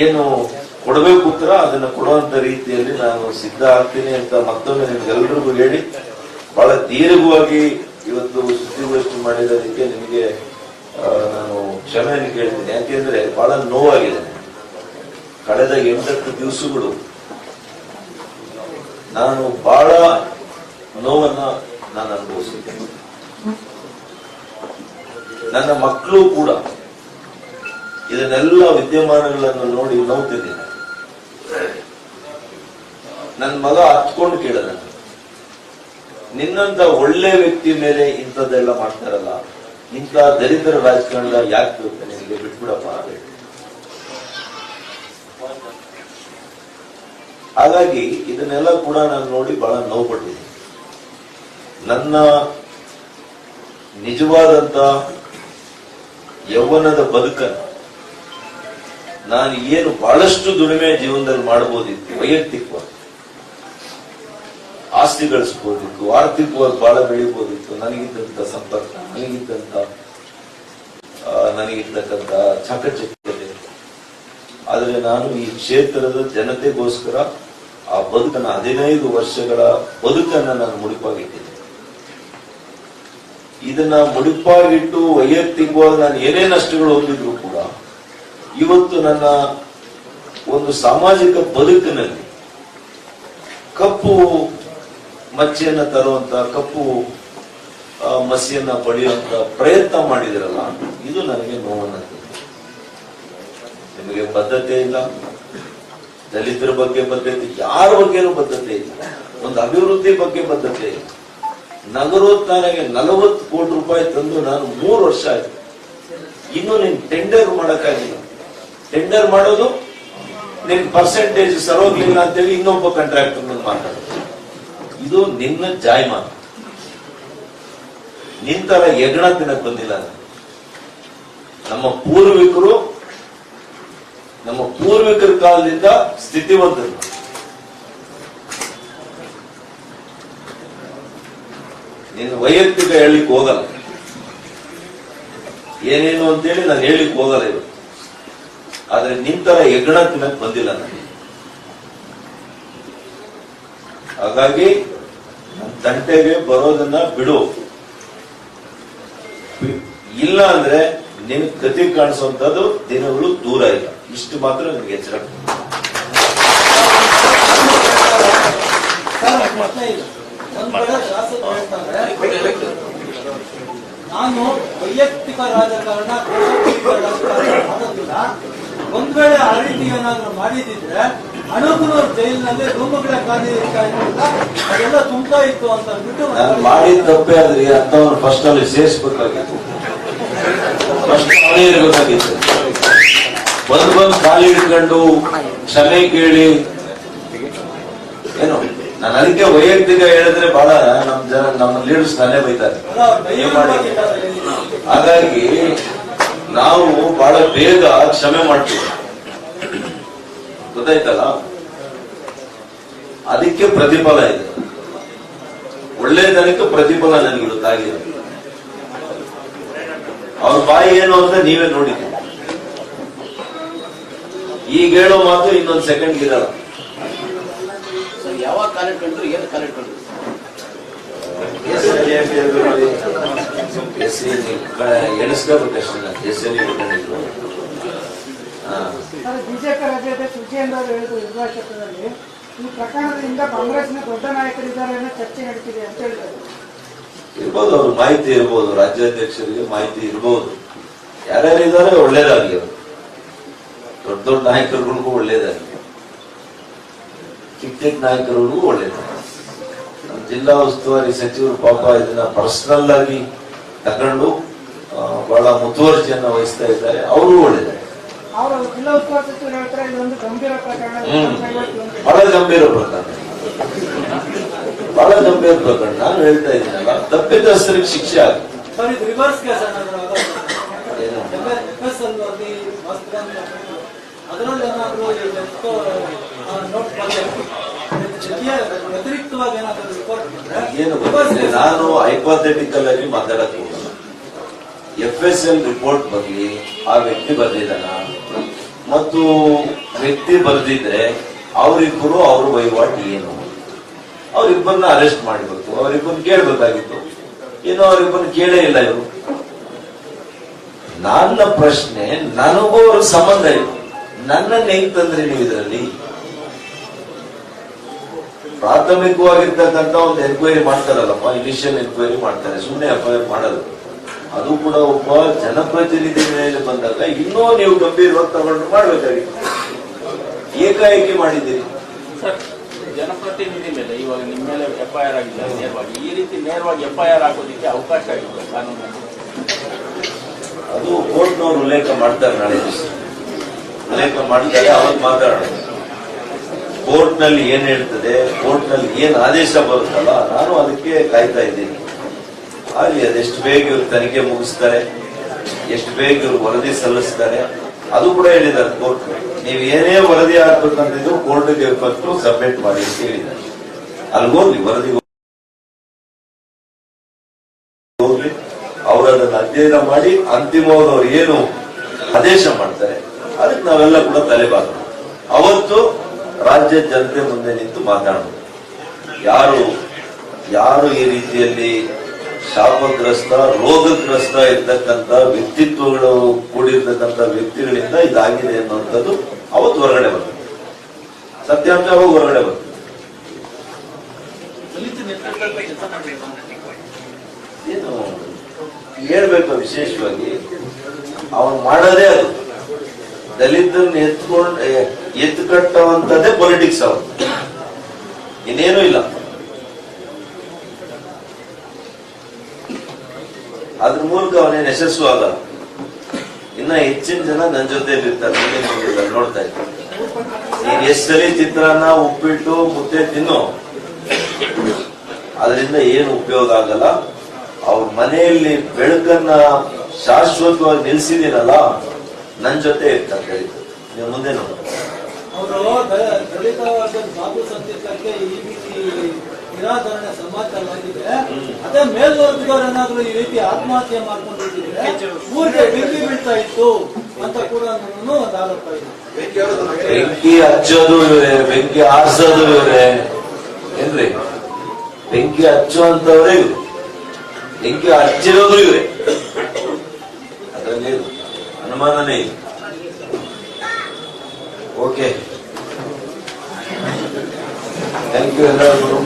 ಏನು ಕೊಡಬೇಕು ಉತ್ತರ, ಅದನ್ನ ಕೊಡುವಂತ ರೀತಿಯಲ್ಲಿ ನಾನು ಸಿದ್ಧ ಆಗ್ತೀನಿ ಅಂತ ಮತ್ತೊಮ್ಮೆ ನಿಮ್ಗೆಲ್ರಿಗೂ ಹೇಳಿ, ಬಹಳ ದೀರ್ಘವಾಗಿ ಇವತ್ತು ಸುದ್ದಿಗೋಷ್ಠಿ ಮಾಡಿರೋದಕ್ಕೆ ನಿಮಗೆ ನಾನು ಕ್ಷಮೆಯನ್ನು ಕೇಳ್ತೀನಿ. ಯಾಕೆಂದ್ರೆ ಬಹಳ ನೋವಾಗಿದೆ. ಕಳೆದ ಎಂಟತ್ತು ದಿವಸಗಳು ನಾನು ಬಹಳ ನೋವನ್ನ ನಾನು ಅನುಭವಿಸಿದ್ದೇನೆ ನನ್ನ ಮಕ್ಕಳು ಕೂಡ ಇದನ್ನೆಲ್ಲ ವಿದ್ಯಮಾನಗಳನ್ನು ನೋಡಿ ನೋವ್ತಿದ್ದೀನಿ ನನ್ನ ಮಗ ಹತ್ಕೊಂಡು ಕೇಳಿದ. ನಿನ್ನಂತ ಒಳ್ಳೆ ವ್ಯಕ್ತಿ ಮೇಲೆ ಇಂಥದ್ದೆಲ್ಲ ಮಾಡ್ತಾರಲ್ಲ, ಇಂಥ ದರಿದ್ರ ರಾಜಕಾರಣ ಯಾಕೆ ಬೇಕು ನಿಮಗೆ ಬಿಟ್ಬಿಡಪ್ಪ ಹಾಗಾಗಿ ಇದನ್ನೆಲ್ಲ ಕೂಡ ನಾನು ನೋಡಿ ಬಹಳ ನೋವು ಪಟ್ಟಿದ್ದೀನಿ ನನ್ನ ನಿಜವಾದಂತ ಯೌವನದ ಬದುಕನ್ನು ನಾನು ಏನು ಬಹಳಷ್ಟು ದುಡಿಮೆ ಜೀವನದಲ್ಲಿ ಮಾಡಬಹುದಿತ್ತು, ವೈಯಕ್ತಿಕವಾಗಿ. ಆಸ್ತಿ ಗಳಿಸಬಹುದಿತ್ತು ಆರ್ಥಿಕವಾಗಿ ಬಹಳ ಬೆಳಿಬಹುದಿತ್ತು ನನಗಿದ್ದಂತ ಸಂಪರ್ಕ, ನನಗಿದ್ದಂತ ನನಗಿರ್ತಕ್ಕಂತ ಚಾಕಚಕ್ಯತೆ. ಆದರೆ ನಾನು ಈ ಕ್ಷೇತ್ರದ ಜನತೆಗೋಸ್ಕರ ಆ ಬದುಕನ್ನ ಹದಿನೈದು ವರ್ಷಗಳ ಬದುಕನ್ನ ನಾನು ಮುಡಿಪಾಗಿಟ್ಟಿದ್ದೆ. ಇದನ್ನ ಮುಡಿಪಾಗಿಟ್ಟು ವೈಯಕ್ತಿಕವಾಗಿ ನಾನು ಏನೇ ನಷ್ಟಗಳು ಹೊಂದಿದ್ರು ಕೂಡ ಇವತ್ತು ನನ್ನ ಒಂದು ಸಾಮಾಜಿಕ ಬದುಕಿನಲ್ಲಿ ಕಪ್ಪು ಮಚ್ಚೆಯನ್ನ ತರುವಂತ, ಕಪ್ಪು ಮಸಿಯನ್ನ ಪಡೆಯುವಂತ ಪ್ರಯತ್ನ ಮಾಡಿದಿರಲ್ಲ, ಇದು ನನಗೆ ನೋವನ್ನ. ನಿಮಗೆ ಬದ್ಧತೆ ಇಲ್ಲ. ದಲಿತರ ಬಗ್ಗೆ ಬದ್ಧತೆ, ಯಾರ ಬಗ್ಗೆನೂ ಬದ್ಧತೆ ಇಲ್ಲ. ಒಂದು ಅಭಿವೃದ್ಧಿ ಬಗ್ಗೆ ಬದ್ಧತೆ ಇಲ್ಲ. ನಗರೋತ್ಥಾನಕ್ಕೆ ನಲವತ್ತು ಕೋಟಿ ರೂಪಾಯಿ ತಂದು ನಾನು ಮೂರು ವರ್ಷ ಆಯ್ತು. ಇನ್ನು ನೀನ್ ಟೆಂಡರ್ ಮಾಡಕ್ಕಾಗಿಲ್ಲ. ಟೆಂಡರ್ ಮಾಡೋದು ನಿನ್ ಪರ್ಸೆಂಟೇಜ್ ಸರೋಗ್ಲಿಲ್ಲ ಅಂತೇಳಿ ಇನ್ನೊಬ್ಬ ಕಾಂಟ್ರಾಕ್ಟರ್ ಮಾತಾಡೋದು ಇದು ನಿನ್ನ ಜಾಯಮಾನ ನಿಂತರ ಯಜ್ಞ ತಿನ್ನಕ್ ಬಂದಿಲ್ಲ ನಮ್ಮ ಪೂರ್ವಿಕರು, ನಮ್ಮ ಪೂರ್ವಿಕರ ಕಾಲದಿಂದ ಸ್ಥಿತಿವಂತರು. ನಿನ್ನ ವೈಯಕ್ತಿಕ ಹೇಳಿಕ್ ಹೋಗಲ್ಲ. ಏನೇನು ಅಂತೇಳಿ ನಾನು ಹೇಳಿಕ್ ಹೋಗಲ್ಲ ಇವತ್ತು ಆದ್ರೆ ನಿಂತರ ಹೆಗ್ಗಣ ತಿನ್ನಕ್ ಬಂದಿಲ್ಲ ನನಗೆ. ಹಾಗಾಗಿ ತಂಟೆಗೆ ಬರೋದನ್ನ ಬಿಡು. ಇಲ್ಲ ಅಂದ್ರೆ ನಿನ್ ಗತಿ ಕಾಣಿಸುವಂತದ್ದು ದಿನಗಳು ದೂರ ಇಲ್ಲ. ಇಷ್ಟು ಮಾತ್ರ ನನಗೆ ಎಚ್ಚರ. ನಾನು ವೈಯಕ್ತಿಕ ರಾಜಕಾರಣ ದೇಶೋಪಯೋಗಿ ರಾಜಕಾರಣ ಮಾಡೋದಿಲ್ಲ ಒಂದ್ ರೀತಿ ಏನಾದ್ರು ಮಾಡಿದಿದ್ರೆ ಅಣಕನೂರು ಜೈಲಿನಲ್ಲಿ ರೂಮುಗಳ ಖಾಲಿ ಅದೆಲ್ಲ ತುಂಬಾ ಇತ್ತು ಅಂತ ಅಂದ್ಬಿಟ್ಟು ನಾನು ಮಾಡಿದ ತಪ್ಪೇ ಆದ್ರೆ ಅಂತವ್ರು ಫಸ್ಟ್ ಅಲ್ಲಿ ಸೇರಿಸ್ಬೇಕಾಗಿತ್ತು. ಫಸ್ಟ್ ಅವನೇ ಇರ್ಬೇಕಾಗಿತ್ತು. ಬಂದ್ ಬಂದ್ ಖಾಲಿ ಹಿಡ್ಕೊಂಡು ಕ್ಷಮೆ ಕೇಳಿ. ಏನು ನಾನು ಅದಕ್ಕೆ ವೈಯಕ್ತಿಕ ಹೇಳಿದ್ರೆ ಬಹಳ ನಮ್ ಜನ ನಮ್ಮ ಲೀಡರ್ಸ್ ನಾನೇ ಬೈತಾರೆ. ಹಾಗಾಗಿ ನಾವು ಬಹಳ ಬೇಗ ಕ್ಷಮೆ ಮಾಡ್ತೀವಿ. ಗೊತ್ತಾಯ್ತಲ್ಲ? ಅದಕ್ಕೆ ಪ್ರತಿಫಲ ಇದೆ. ಒಳ್ಳೆಯದಕ್ಕೆ ಪ್ರತಿಫಲ ನನಗೆ ಗೊತ್ತಾಗಿದೆ. ಅವ್ರ ಬಾಯಿ ಏನು ಅಂತ ನೀವೇ ನೋಡಿದ್ರಿ ಈಗ ಹೇಳೋ ಮಾತು ಇನ್ನೊಂದು ಸೆಕೆಂಡ್ ಇರಲ್ಲ. ಯಾವಾಗ ಕಾಲೇಜ್ ಕಂಡ್ರು ಏನು ಕಾಲೇಜ್ ಕಂಡ್ರು ಎಣಿಸ್ಕೋಬೇಕಷ್ಟೇ ಎಸ್ ಎಲ್ ಸರ್ ಬಿಜೆಪಿ ರಾಜ್ಯಾಧ್ಯಕ್ಷ ವಿಜಯೇಂದ್ರ ಅವರು ಹೇಳಿದ್ರು ನಿರ್ವಾಚಕರಲ್ಲಿ ಈ ಪ್ರಕರಣದಿಂದ ಕಾಂಗ್ರೆಸ್ನ ದೊಡ್ಡ ನಾಯಕರಿದ್ದಾರೆ ಅನ್ನೋ ಚರ್ಚೆ ನಡೀತಿದೆ ಅಂತ ಹೇಳಿದರು. ಇರ್ಬೋದು, ಅವ್ರ ಮಾಹಿತಿ ಇರ್ಬೋದು, ರಾಜ್ಯಾಧ್ಯಕ್ಷರಿಗೆ ಮಾಹಿತಿ ಇರ್ಬೋದು. ಯಾರ್ಯಾರಿದ್ದಾರೆ ಒಳ್ಳೇದಾಗಲಿ ಅವರು. ದೊಡ್ಡ ದೊಡ್ಡ ನಾಯಕರುಗಳಿಗೂ ಒಳ್ಳೇದಾಗಲಿ. ಚಿಕ್ಕ ಚಿಕ್ಕ ನಾಯಕರುಗಳಿಗೂ ಒಳ್ಳೇದಾಗಲಿ. ನಮ್ಮ ಜಿಲ್ಲಾ ಉಸ್ತುವಾರಿ ಸಚಿವರು ಪಾಪ ಇದನ್ನ ಪರ್ಸನಲ್ ಆಗಿ ತಗೊಂಡು ಬಹಳ ಮುತುವರ್ಜಿಯನ್ನು ವಹಿಸ್ತಾ ಇದ್ದಾರೆ ಅವರು ಒಳ್ಳೇದಾಗ್ಲಿ. ಅವರು ಜಿಲ್ಲಾ ಉಸ್ತುವಾರಿ ಸಚಿವರು ಹೇಳ್ತಾರೆ ಇದೊಂದು ಗಂಭೀರ ಪ್ರಕರಣ. ಬಹಳ ಗಂಭೀರ ಪ್ರಕರಣ. ಬಹಳ ಗಂಭೀರ ಪ್ರಕರಣ. ನಾನು ಹೇಳ್ತಾ ಇದ್ದೀನಲ್ಲ ತಪ್ಪಿತಸ್ಥರಿಗೆ ಶಿಕ್ಷೆ ಆಗುತ್ತೆ ಸರ್ ಇದು ರಿವರ್ಸ್ ಕೇಸ್ ಏನಾದ್ರು ಏನು? ಎಫ್ಎಸ್ ಅಲ್ಲಿ ಅದರಲ್ಲಿ ಏನಾದ್ರು ಎಷ್ಟೋ ನೋಟ್ ವ್ಯತಿರಿಕ್ತವಾಗಿ ಏನಾದ್ರು ರಿಪೋರ್ಟ್ ಬಂದ್ರೆ ಏನು ಗೊತ್ತಿಲ್ಲ ನಾನು ಹೈಪಾಥೆಟಿಕಲ್ ಆಗಿ ಮಾತಾಡಕ್ಕೆ ಹೋಗಲ್ಲ ಎಫ್ ಎಸ್ ಎಲ್ ರಿಪೋರ್ಟ್ ಬಗ್ಗೆ ಆ ವ್ಯಕ್ತಿ ಬರ್ಲಿದ್ದಾನ ಮತ್ತು ವ್ಯಕ್ತಿ ಬರೆದಿದ್ರೆ ಅವರಿಬ್ಬರು ಅವ್ರ ವಹಿವಾಟು ಏನು? ಅವರಿಬ್ಬರನ್ನ ಅರೆಸ್ಟ್ ಮಾಡಬೇಕು, ಅವರಿಬ್ಬರನ್ನ ಕೇಳಬೇಕಾಗಿತ್ತು. ಏನೋ ಅವರಿಬ್ಬರನ್ನ ಕೇಳೇ ಇಲ್ಲ ಇವರು. ನನ್ನ ಪ್ರಶ್ನೆ, ನನಗೂ ಅವ್ರ ಸಂಬಂಧ ಇಲ್ಲ. ನನ್ನನ್ನು ಹೆಂಗ್ ತಂದ್ರಿ ನೀವು ಇದರಲ್ಲಿ? ಪ್ರಾಥಮಿಕವಾಗಿರ್ತಕ್ಕಂಥ ಒಂದು ಎನ್ಕ್ವೈರಿ ಮಾಡ್ತಾರಲ್ಲಪ್ಪ ಇನಿಷಿಯಲ್ ಎನ್ಕ್ವೈರಿ ಮಾಡ್ತಾರೆ ಸುಮ್ಮನೆ ಎಫ್ಐಆರ್ ಮಾಡಲ್ಲ ಅದು ಕೂಡ ಒಬ್ಬ ಜನಪ್ರತಿನಿಧಿ ಮೇಲೆ ಬಂದಾಗ ಇನ್ನೂ ನೀವು ಗಂಭೀರವಾಗಿ ತಗೊಂಡು ಮಾಡಬೇಕಾಗಿತ್ತು. ಏಕಾಏಕಿ ಮಾಡಿದ್ದೀರಿ. ಜನಪ್ರತಿನಿಧಿ ಮೇಲೆ ಇವಾಗ ನಿಮ್ಮ ಮೇಲೆ ಎಫ್ಐಆರ್ ಆಗಿಲ್ಲ ನೇರವಾಗಿ. ಈ ರೀತಿ ನೇರವಾಗಿ ಎಫ್ಐಆರ್ ಹಾಕೋದಿಕ್ಕೆ ಅವಕಾಶ ಆಗಿಲ್ಲ ಕಾನೂನಲ್ಲಿ ಅದು ಕೋರ್ಟ್ನವ್ರು ಉಲ್ಲೇಖ ಮಾಡ್ತಾರೆ ನಾಳೆ. ಉಲ್ಲೇಖ ಮಾಡ್ತಾರೆ ಅವಾಗ ಮಾತಾಡೋಣ. ಕೋರ್ಟ್ನಲ್ಲಿ ಏನ್ ಹೇಳ್ತದೆ ಕೋರ್ಟ್ನಲ್ಲಿ ಏನ್ ಆದೇಶ ಬರುತ್ತಲ್ಲ ನಾನು ಅದಕ್ಕೆ ಕಾಯ್ತಾ ಇದ್ದೀನಿ. ಅಲ್ಲಿ ಅದೆಷ್ಟು ಬೇಗ ಇವರು ತನಿಖೆ ಮುಗಿಸ್ತಾರೆ, ಎಷ್ಟು ಬೇಗ ಇವರು ವರದಿ ಸಲ್ಲಿಸ್ತಾರೆ, ಅದು ಕೂಡ ಹೇಳಿದ್ದಾರೆ ಕೋರ್ಟ್ ನೀವು ಏನೇ ವರದಿ ಆಗ್ಬೇಕಂತಿದ್ರು ಕೋರ್ಟ್ಗೆ ಕೊಟ್ಟು ಸಬ್ಮಿಟ್ ಮಾಡಿ ಅಂತ ಹೇಳಿದ್ದಾರೆ. ಅಲ್ಲಿ ಹೋಗ್ಲಿ, ವರದಿ ಹೋಗ್ಲಿ. ಅವರು ಅದನ್ನು ಅಧ್ಯಯನ ಮಾಡಿ ಅಂತಿಮವಾಗಿ ಅವ್ರು ಏನು ಆದೇಶ ಮಾಡ್ತಾರೆ, ಅದಕ್ಕೆ ನಾವೆಲ್ಲ ಕೂಡ ತಲೆಬಾರದು ಅವತ್ತು ರಾಜ್ಯ ಜನತೆ ಮುಂದೆ ನಿಂತು ಮಾತಾಡೋದು. ಯಾರು ಯಾರು ಈ ರೀತಿಯಲ್ಲಿ ಶಾಪಗ್ರಸ್ತ ರೋಗಗ್ರಸ್ತ ಇರ್ತಕ್ಕಂಥ ವ್ಯಕ್ತಿತ್ವಗಳು ಕೂಡಿರ್ತಕ್ಕಂಥ ವ್ಯಕ್ತಿಗಳಿಂದ ಇದಾಗಿದೆ ಅನ್ನುವಂಥದ್ದು ಅವತ್ತು ಹೊರಗಡೆ ಬರ್ತದೆ ಸತ್ಯಾಂಶ ಅವಾಗ ಹೊರಗಡೆ ಬರ್ತದೆ ಏನು? ಹೇಳ್ಬೇಕು ವಿಶೇಷವಾಗಿ. ಅವನು ಮಾಡೋದೇ ಅದು. ದಲಿತರನ್ನ ಎತ್ಕೊಂಡ್ ಎತ್ತು ಕಟ್ಟುವಂಥದ್ದೇ ಪೊಲಿಟಿಕ್ಸ್ ಅವನು. ಇನ್ನೇನು ಇಲ್ಲ. ಅದ್ರ ಮೂಲಕ ಅವನೇನು ಯಶಸ್ಸು ಆಗಲ್ಲ. ಇನ್ನ ಹೆಚ್ಚಿನ ಜನ ನನ್ನ ಜೊತೆಲಿ ಇರ್ತಾರೆ ನೋಡ್ತಾ ಇರ್ತಾರೆ ನೀನ್ ಎಷ್ಟು ಸರಿ ಚಿತ್ರಾನ್ನ, ಉಪ್ಪಿಟ್ಟು, ಮುದ್ದೆ ತಿನ್ನು, ಅದರಿಂದ ಏನು ಉಪಯೋಗ ಆಗಲ್ಲ. ಅವ್ರ ಮನೆಯಲ್ಲಿ ಬೆಳಕನ್ನ ಶಾಶ್ವತವಾಗಿ ನಿಲ್ಸಿದೀನಲ್ಲ ನನ್ ಜೊತೆ ಇರ್ತಾರೆ ಹೇಳಿದ್ರು ನೀವು ಮುಂದೆ ನೋಡಿ. ಅವರು ಸಮಾಚಾರವಾಗಿದೆ ಅದೇ ಮೇಲ್ವರ್ಗದವರೇನಾದ್ರೂ ಈ ರೀತಿ ಆತ್ಮಹತ್ಯೆ ಮಾಡ್ಕೊಂಡಿದ್ರೆ ಊರಿಗೆ ಬೆಂಕಿ ಬೀಳ್ತಾ ಇತ್ತು ಅಂತ ಕೂಡ ಒಂದು ಆರೋಪ ಇದೆ. ಬೆಂಕಿ ಹಚ್ಚೋದು ಇವರೇ ಬೆಂಕಿ ಆರಿಸೋದು ಇವರೇ. ಏನ್ರಿ? ಬೆಂಕಿ ಹಚ್ಚುವಂತವ್ರೆ ಇವ್ರು. ಬೆಂಕಿ ಹಚ್ಚಿರೋದು ಇವರೇ. ಅದರಲ್ಲಿ ಅನುಮಾನನೇ ಇಲ್ಲ. ಓಕೆ ಥ್ಯಾಂಕ್ ಯು ಎಲ್ಲರಿಗೂ.